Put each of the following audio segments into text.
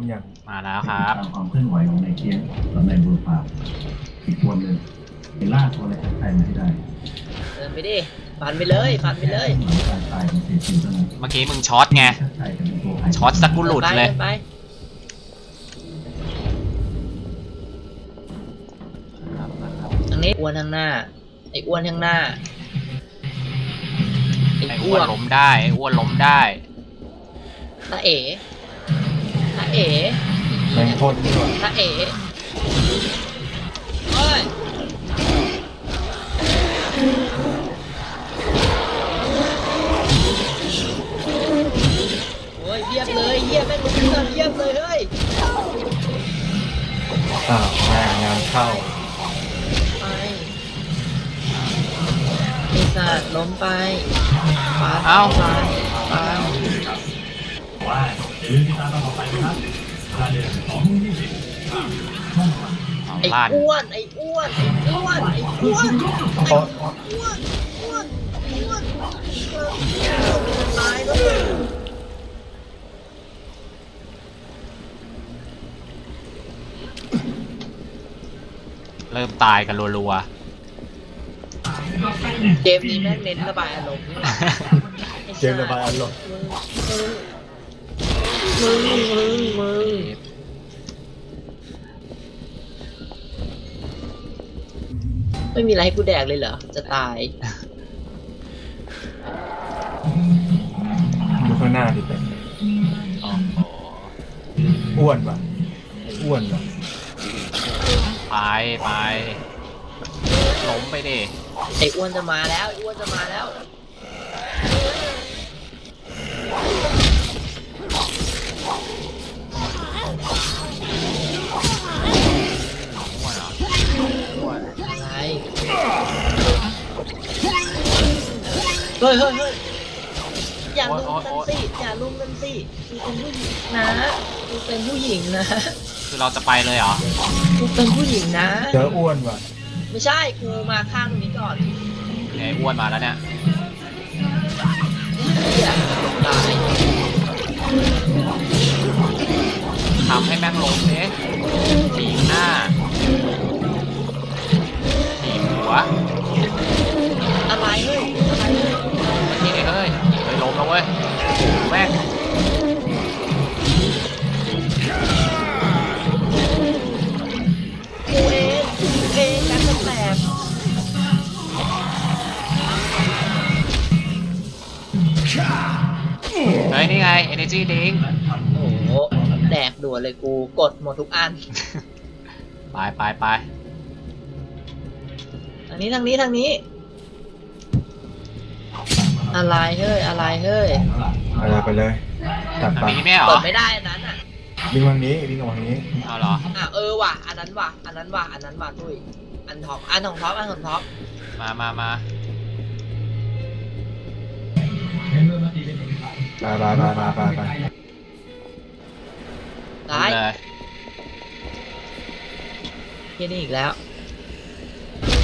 มยังมาแล้วครับตามความเคลื่อนไหวของนายเคียงกับนายบัวปราบอีกคนหนึ่งไปล่าตัวอะไรใครมาให้ได้เดินไปดิฟันไปเลยฟันไปเลยหมือนการตายของเสียชีวิตเท่านั้นเมื่อกี้มึงช็อตไงถ้าใครจะเป็นตัวใครช็อตสักกูหลุดเลยดินไปทางนี้อ้วนทางหน้า ไอ้อ้วนทางหน้า ไอ้ไอ้อ้อ้ววนนล้มได้ไอ้อ้วนล้มได้ ตาเอ๋ตา เอ๋แม่งโทษดีกว่าตาเอ๋เอ้ยโอ้ยเยียบเลยเยียบแม่งลุกขึ้นมาเยียบเลยเฮ้ยอ้าวแม่งงานเข้าไปไอ้สัตว์ล้มไปปาดเอ้าไปไปว่าอย่าลื มติดตามตอนต่อไปนะครับเวลาเดิมสองทุ่มยี่สิบเอาไอ้ลาดอ้วน ไอ้อ้วน ไอ้อ้วน ไอ้อ้วนโอ๊ยอ้วน อ้วนอ้วนตายแล้วเริ่มตายกันรัวเกมนี้แม่งเน้นระบายอารมณ์นี่หว่าไอ้เกมระบายอารมณ์มึง มึงมึงมึงไม่มีอะไรให้กูแดกเลยเหรอ จะตายดูข้างหน้าดิเป็นๆโอ้โหอ้วนป่ะอ้วนป่ะไปไปล้มไปดิไอ้อ้วนจะมาแล้วไอ้อ้วนจะมาแล้ว เฮ้ยเฮ้ยเฮ้ยอย่าลุมกันสิอย่าลุมกันสิกูเป็นผู้หญิงนะกูเป็นผู้หญิงนะคือเราจะไปเลยเหรอ กูเป็นผู้หญิงนะ เจออ้วนป่ะไม่ใช่กูมาข้างตรงนี้ก่อนไอ้อ้วนมาแล้วเนี่ยเหี้ยตายทำให้แม่งล้มเด้ นี่ไง energy drink โอ้โหแดกด่วนเลยกูกดหมดทุกอัน ไปไปไปทางนี้ทางนี้ทางนี้ อะไรเฮ้ยอะไรเฮ้ยไปเลยไปเลยตัดมันไปมีไม่เหรเปิอดไม่ได้อันนั้นอะวิ่งทางนี้วิ่งออกทางนี้เอาเหรออะเออว่ะอันนั้นว่ะอันนั้นว่ะอันนั้นว่ะตุ้ยอันท็อปอันของท็อปอันของท็อปมามามา ไปไปไปไปไปไปซ้ายเลยเฮียนี่อีกแล้ว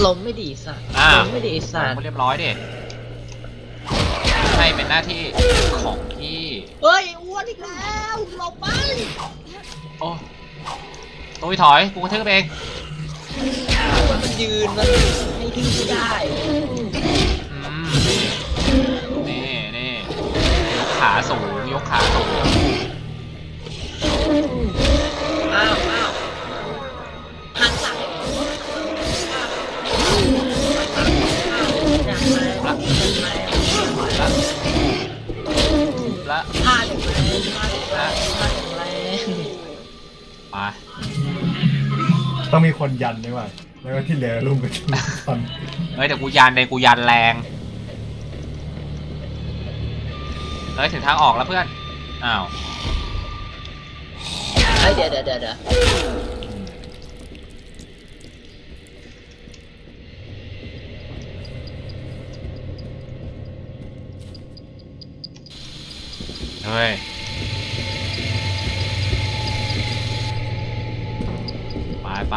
ล้มไม่ดีสัตว์อ้าวล้มไม่ดีสัส่ตว์เรียบร้อยดิให้เป็นหน้าที่ของพี่เฮ้ยอ้วนอีกแล้วหลบไปโอ้ตุ้ยถอยกูกระทืบเองอ้วนมันยืนมันให้ทิ้งไม่ได้ ขาสูงยกขาสูงอ้าวอ้าวหันหลังอย่างไรอย่างไรแล้วแล้วพลาดอย่างไรพลาดอย่างไรพลาดอย่างไรไปต้องมีคนยันด้วยว่ะแล้วก็ที่เหลือลุมกันทุกคนเฮ้ยแต่กูยันเลยกูยันแรง เฮ้ยถึงทางออกแล้วเพื่อน อ้าว เฮ้ยเดี๋ยวเดี๋ยวเดี๋ยวเดี๋ยวเฮ้ย ไปไป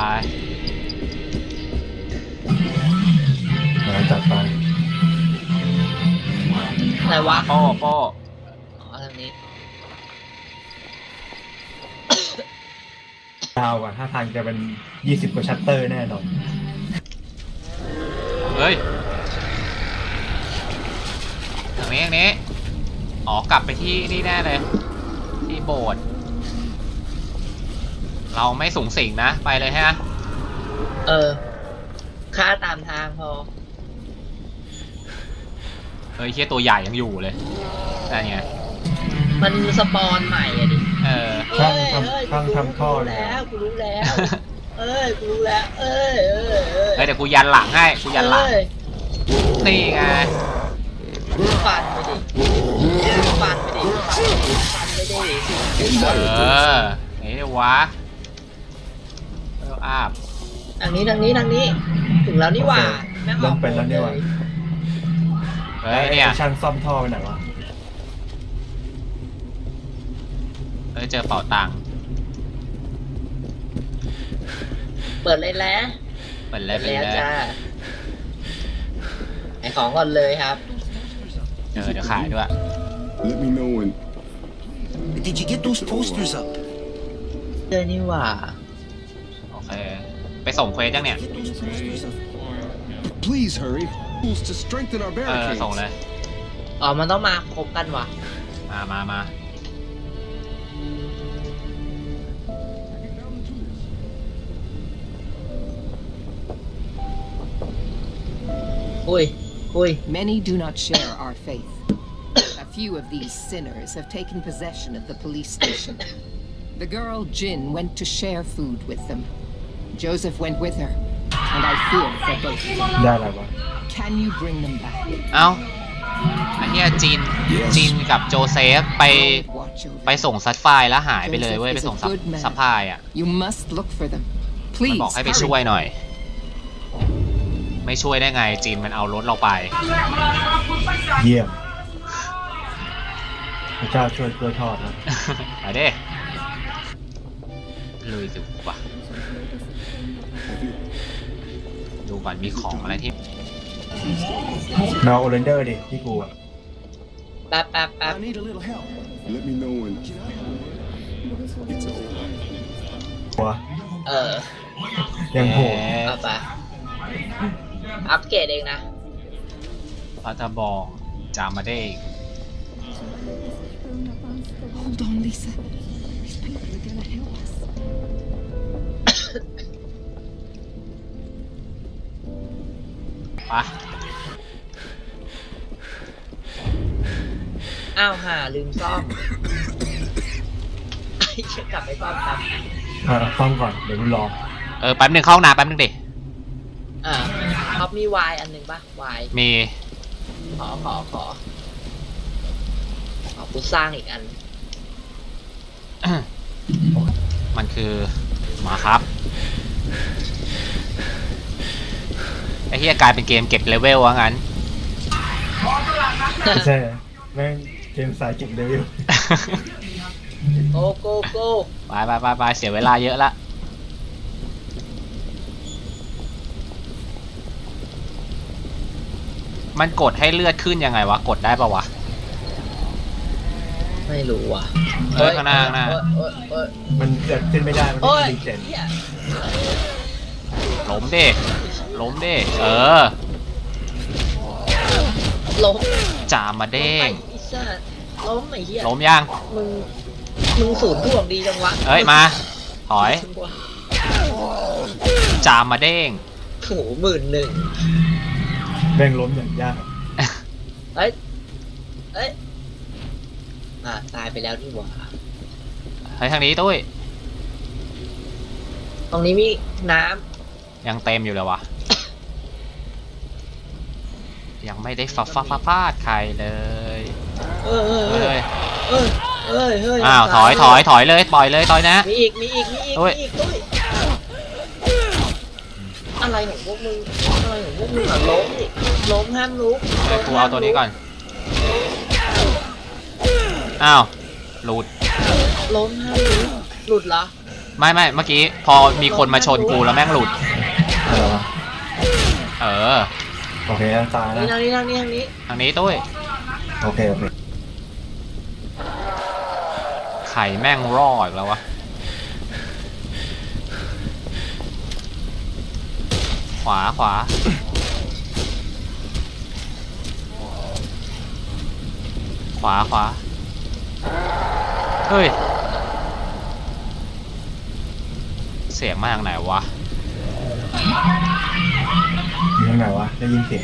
มาจัดไปไหนวะ โป้โป้ ยาวกว่าถ้าทางจะเป็น20กว่าชัตเตอร์แน่นอนเฮ้ยทางนี้ทางนี้ อ๋อ กลับไปที่นี่แน่เลย ที่โบสถ์ เราไม่สูงสิงนะ ไปเลยฮะ เออค่าตามทางพอ เฮ้ยเฮียตัวใหญ่ยังอยู่เลยนั่นไง มันสปอนใหม่อะดิเออ ช่างเอ้ยทำเอ้ยช่างทำท่อกูรู้เลยแล้วกูรู้แล้ว เอ้ยกูรู้แล้ว เอ้ยเอ้ยเอ้ยเฮ้ยเดี๋ยวกูยันหลังให้กูยันหลังเอ้ยนี่ไงฟันไปดิฟันไปดิฟันไปดิเออไหนเดี๋ยววะเอออาบทางนี้ทางนี้ทางนี้ ถึงแล้วนี่หว่าแม่งอเริ่อกมเป็นแล้วนี่หว่า เฮ้ยเนี่ย ไอ้ช่างซ่อมท่อไปไหนวะ เฮ้ยเจอเป่าตังค์เปิดเลยแล้วเปิดเลเปิยดเปิดแล้วเลยจ้าไอของก่อนเลยครับ เออเดี๋ยวขายด้วย Let me know when. Did you get those posters up? เจอนี่หว่า โอเค ไปส่งเควสยังเนี่ย Get those posters up. Please hurry. Tools to strengthen our เออ barricades. ส่งเลย อ๋อ มันต้องมาครบกันว่ะ มามามา อุ้ย อุ้ย Many do not share our faith. A few of these sinners have taken possession of the police station. The girl Jin went to share food with them. Joseph went with her, and I fear for both of them. ได้อะไรวะ Can you bring them back? เอ้าไอ้เหี้ยจีน จีนกับโจเซฟไป Watch over ไป them. ส่งซัดไฟล์แล้วหายไปเลยเว้ย ไปส่งซับซัพพลายอ่ะ You must look for them. มัน Please บอกให้ไป hurry. ช่วยหน่อย ไม่ช่วยได้ไงจีนมันเอารถเราไป เยี่ยมพระเจ้าช่วยกล้วยทอดนะไปเด้ลุยดีกว่าดูก่อนมีของอะไรที่แมวโอเรนเดอร์ดิที่กูอะแป๊บแป๊บแป๊บ I need a little help. Let me know when. It's over. หัวเออยังโหดเอาไป อัปเกรดเองนะ พัทบองจามาเด้ Hold on, Lisa. These people are gonna help us. ไปอ้าวห่าลืมซ่อมไอ้เชี่ยกลับไปซ่อมครับอะซ่อมก่อน เดี๋ยวกูรอ เออแป๊บหนึ่งเข้าห้องน้ำแป๊บหนึงดิอ่า ท็อปมีวายอันหนึ่งปะวายมีขอขอขอขอกูสร้างอีกอัน มันคือมาครับไอ้เฮียกลายเป็นเกมเก็บเลเวลว่างั้น ไม่ใช่แม่งเกมสายเก็บเลเวลโกโกโก ไปไปไปไปเสียเวลาเยอะละ มันกดให้เลือดขึ้นยังไงวะ กดได้ปะวะ ไม่รู้ว่ะเอ้ยข้างหน้าข้างหน้า เอ้ยเอ้ยเอ้ยมันเกิดขึ้นไม่ได้ มันโอ้ไม่ยมีรีเจนเหี้ยล้มดิล้มดิเออล้มจามมาเด้งไอ้สัสล้มไอ้เหี้ยล้มยัง มึงมึงศูนย์ถ่วงดีจังวะเอ้ยมา ถอยจามมาเด้งโถูหมื่นหนึ่ง แม่งล้มอย่างยากเอ้ย เอ้ย อ่าตายไปแล้วนี่หว่า เฮ้ยทางนี้ตุ้ยตรงนี้มีน้ยังเต็มอยู่เลยวะ ยังไม่ได้ฟาฟาฟาฟาดใครเลยำเออเออเอเฮ้อยเอ้ยเอ้ยเฮ้ยอ้าว ถอยถอยถอยเลยปล่อยเลยต่อยนะ มีอีก มีอีก มีอีก โอ้มียอีกตุ้ย อะไรของพวกมึงอะไรของพวกมึงอะล้มดิล้มห้ามลุกเดี๋ยวกูเอาตัวนี้ก่อน อ้าวหลุด ล้มห้ามลุกหลุดเหรอไม่ไม่เมื่อกี้พอมีคนมาชนกูแล้วแม่งหลุดอะไรวะเออ โอเคตายนี่นะ ทางนี้ทางนี้ทางนี้ทางนี้ตุ้ย โอเค โอเค ไข่แม่งรออีกแล้ววะ ขวาขวาขวาขวาเฮ้ย เสียงมาทางไหนวะอยู่ทางไหนวะได้ยินเสียง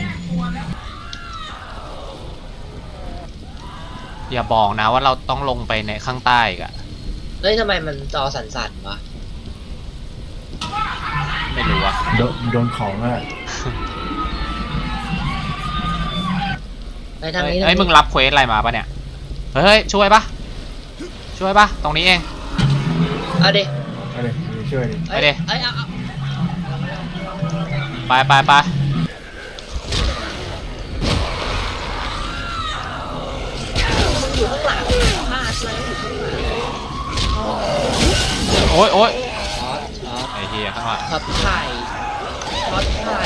อย่าบอกนะว่าเราต้องลงไปในข้างใต้อีกอะเฮ้ยทำไมมันจอสั่นๆวะ ไม่รู้อะโดนโดนของอะไปทางเฮ้ยนี้เฮ้ยทามึงรับเควสอะไรมาปะเนี่ย เฮ้ย ช่วยปะช่วยปะตรงนี้เอง เอาดิเอาเลยไปช่วยดิไปดิ เอ้ยเอาเอาไปไปไปมึงอยู่ข้างหลังพลาดเลยอยู่ข้างหลังโอ้ยโอ้ยช็อตช็อตไอ้เฮียข้างหลังช็อตไข่ช็อตไข่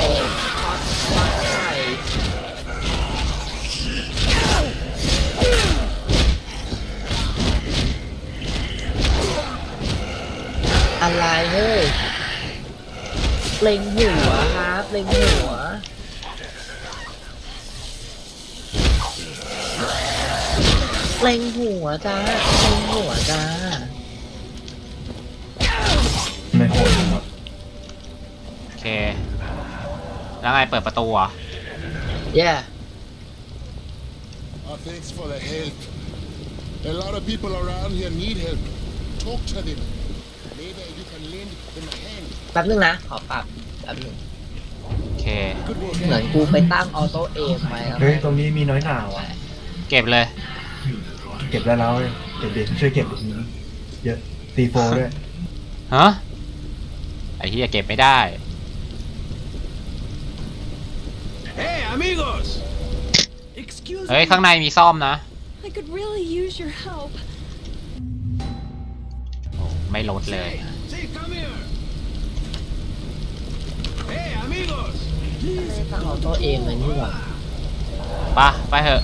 ช็อตช็อตไข่อะไรเฮ้ย เล็งหัวครับเล็งหัวเล็งหัวจ้าเล็งหัวจ้า เค แล้วไงเปิดประตูเหรอะเย่ Oh, thanks for the help. A lot of people around here need help. Talk to them. Maybe you can lend them a hand. แป๊บนึงนะ ขอปรับแป๊บนึงโอเค Good work. เหมือนกูไปตั้งออโต้เอมไว้แล้วเฮ้ย ตรงนี้มีน้อยหนาว่ะ เก็บเลย เก็บได้แล้วเว้ยเก็บดิช่วยเก็บดิเยอะตีโฟด้วย ฮะ ไอ้เฮียเก็บไม่ได้ Hey, amigos! Excuse เฮ้ย ข้างในมีซ่อมนะ I could really use your help. โอ้ไม่ลดเลย Say, come here! Hey, amigos! ไม่ได้ตั้งออโต้เอมเลยนี่หว่าปะไปเถอะ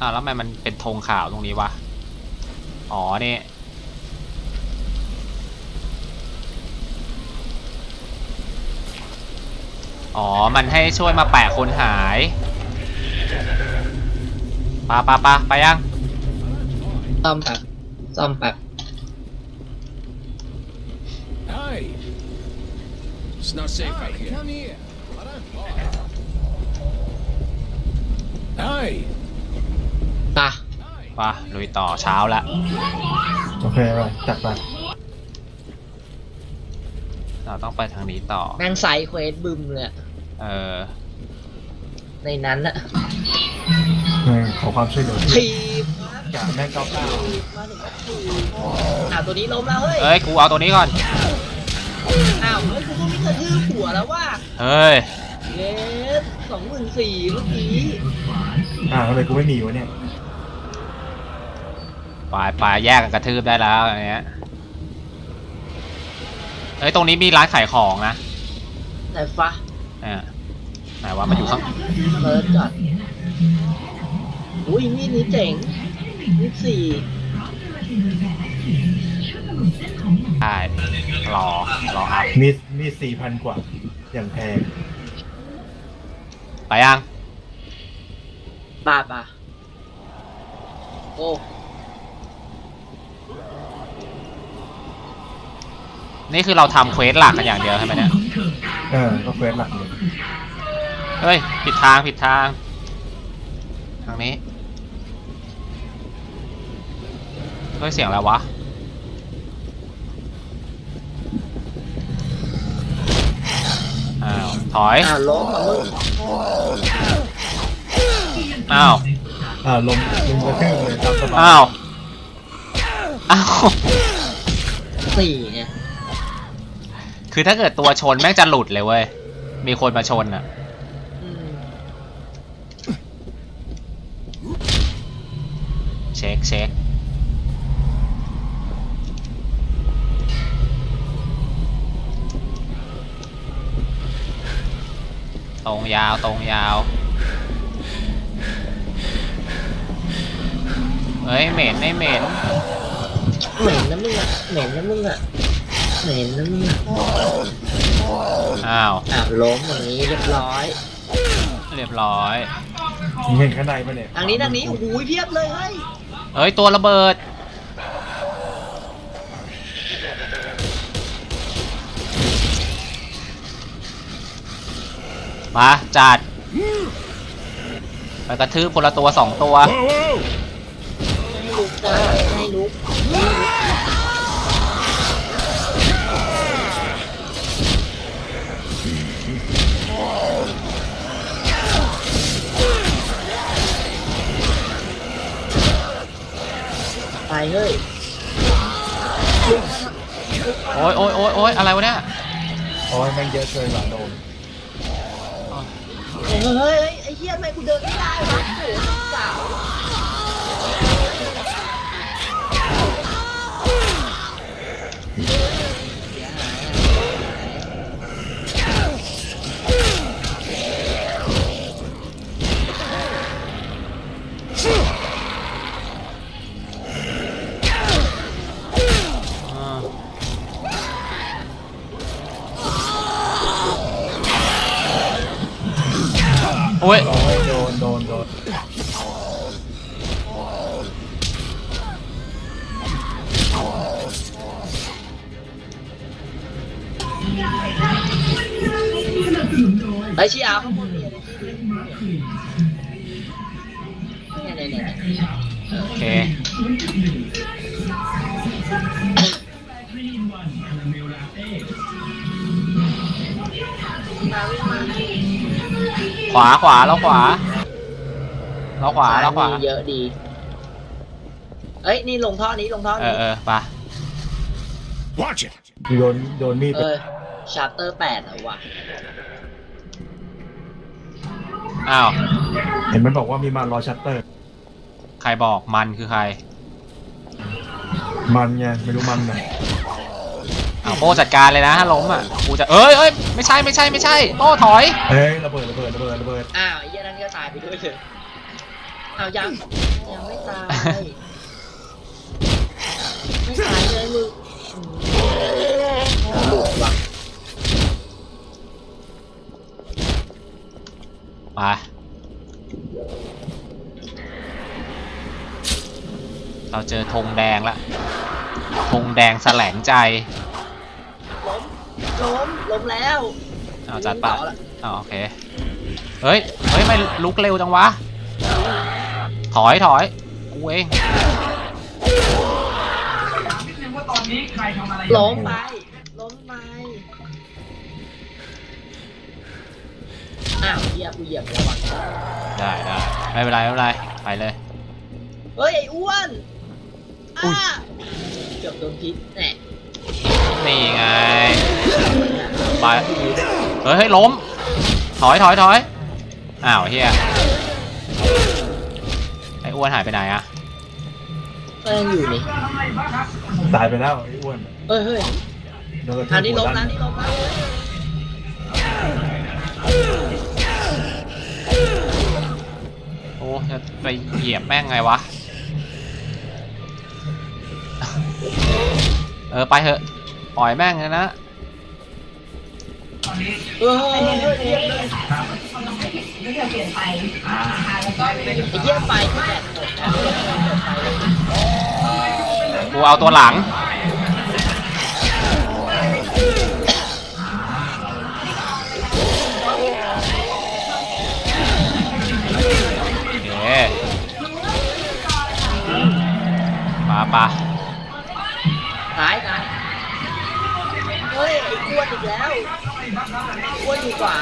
อ้าวแล้วทำไมมันเป็นธงขาวตรงนี้วะ อ๋อนี่ อ๋อ มันให้ช่วยมาแปะคนหายปะปะปะไปยังซ่อมแป๊บซ่อมแป๊บ Hi! It's not safe out here. Come here. Hi! ปะปะลุยต่อเช้าละ โอเคไปจัดไปเราต้องไปทางนี้ต่อแม่งไซด์เควสบึมเลยอะ เออในนั้นอะเออขอความช่วยเหลือทีบครับจากแม่เก้าเก้าทีบมาถึงก็ทีบอ้าวตัวนี้ล้มแล้วเฮ้ย เอ้ยกูเอาตัวนี้ก่อน อ้าวเฮ้ยกูก็มีกระทืบหัวแล้วว่าเฮ้ยเลสสองหมื่นสี่เมื่อกี้อ่าทำไมกูไม่มีวะเนี่ยปลายปลายแยกกันกระทืบได้แล้วอะไรเงี้ยเอ้ยตรงนี้มีร้านขายของนะไหนฟ้าเนี่ย ไหนว่ามันอยู่ข้างเปิดก่อนอุ้ยมีดนี้เจ๋งมีดสี่ใช่รอรออัพมีมีสี่พันกว่า อย่างแพงไปยังปาปะโอ้นี่คือเราทำเควสหลักกันอย่างเดียวใช่ไหมเนี่ย เออก็เควสหลักเลย เฮ้ย ผิดทางผิดทาง ทางนี้ เฮ้ย เสียงอะไรวะ อ้าว ถอยอ้าวล้มอะมึงอ้าว อ่าลมลมกระทืบเลยตามสบายอ้าว อ้าว สี่ไงคือถ้าเกิดตัวชนแม่งจะหลุดเลยเว้ย มีคนมาชนอะ อืม เช็คเช็คตรงยาวตรงยาว เฮ้ยเหม็นไม่เหม็นเหม็นนะมึงอะเหม็นนะมึงอะเหม็นนะมึงอะอ้าวอะล้มอย่างนี้เรียบร้อย เรียบร้อยมึงเห็นข้างในปะเนี่ย ทางนี้ทางนี้โอ้โหเพียบเลยเฮ้ย เฮ้ย ตัวระเบิด มาจัดไปกระทืบคนละตัวสองตัว ลุกจ้าให้ลุก ไปเฮ้ยโอ้ยโอ้ยโอ้ยโอ้ยอะไรวะเนี่ยโอ้ยแม่งเยอะเกินหลาโดนเฮ้ยเฮ้ยเฮ้ยไอ้เหี้ยทำไมกูเดินไม่ได้วะโอ้โหสาว ขวาขวาแล้วขวาแล้วขวาแล้วขวาซ้ยมีเยอะดี เอ้ยนี่ลงท่อนี้ลงท่อเอนี้ อเออไป Watch it! โดนโดนมีดเออชาร์เตอร์แปดเหรอวะอ้าว เห็นมันบอกว่ามีมารอชัตเตอร์ ใครบอกมันคือใคร มันไงไม่รู้มันไหน อ้าวโป้จัดการเลยนะถ้าล้มอะกูจะเอ้ยเอ้ยไม่ใช่ไม่ใช่ไม่ใช่โป้ถอยเอ้ยระเบิดระเบิดระเบิดระเบิดอ้าวไอ้เหี้ยนั่นก็ตายไปด้วยเลยเอายังยังไม่ตาย ไม่ตายเลยมึงอืมหลุดว่ะไปเราเจอธงแดงละธงแดงแสลงใจล้ม ล้มล้มแล้วเอาจัดปะต่อละเอาโอเค เฮ้ย เฮ้ย ไม่ลุกเร็วจังวะ ถอยถอยกูเองล้มไปล้มไปอ้าวเหยียบกูเหยียบแล้วว่ะได้ได้ไม่เป็นไรไม่เป็นไร ไปเลย เฮ้ยไอ้อ้วนอุ๊อ้ายเกือบโดนพิษแน่ นี่ไง ไปเฮ้ยเฮ้ยล้ม ถอยถอยถอยอ้าวเฮียไอ้อ้วนหายไปไหนอะก็ยังอยู่นี่ตายไปแล้วไอ้อ้วนเฮ้ยเฮ้ยโดนกระทือับนนี้หัล้วมด้านะนนี่ล้มนะโอ้จะไปเหยียบแม่งไงวะ เออไปเถอะปล่อยแม่งเลยนะเฮ้ยเฮ้ยเฮ้ยเฮ้ยเลยไอ้เหี้ยไฟที่แบตหมดนะกูเอาตัวหลังโอเคมาปะตายตายเฮ้ย ไอ้วนอีกแล้วอ้วนอยู่ขวา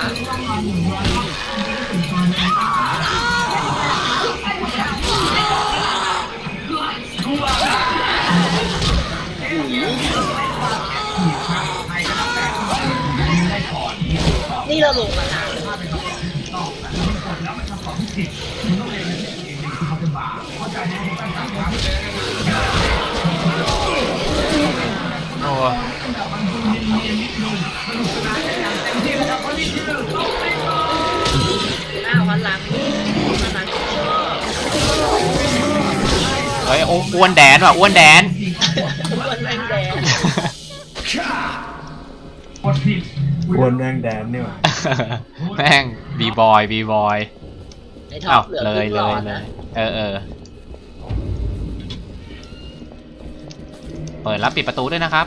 นี่เราลงมานานแล้วโอ้ อ้าววันหลังวันหลังชอบเฮ้ฮ้ยโอ้อ้วนแดนว่ะอ้วนแดนทุกคนแม่งแดงควรแดงแดนนี่หว่าแม่งบีบอยบีบอยไอ้ท็ออ้าปวเหลือเลครึ่ยงหเลลอยดเลนะยเออเออเปิดแล้วปิดประตูด้วยนะครับ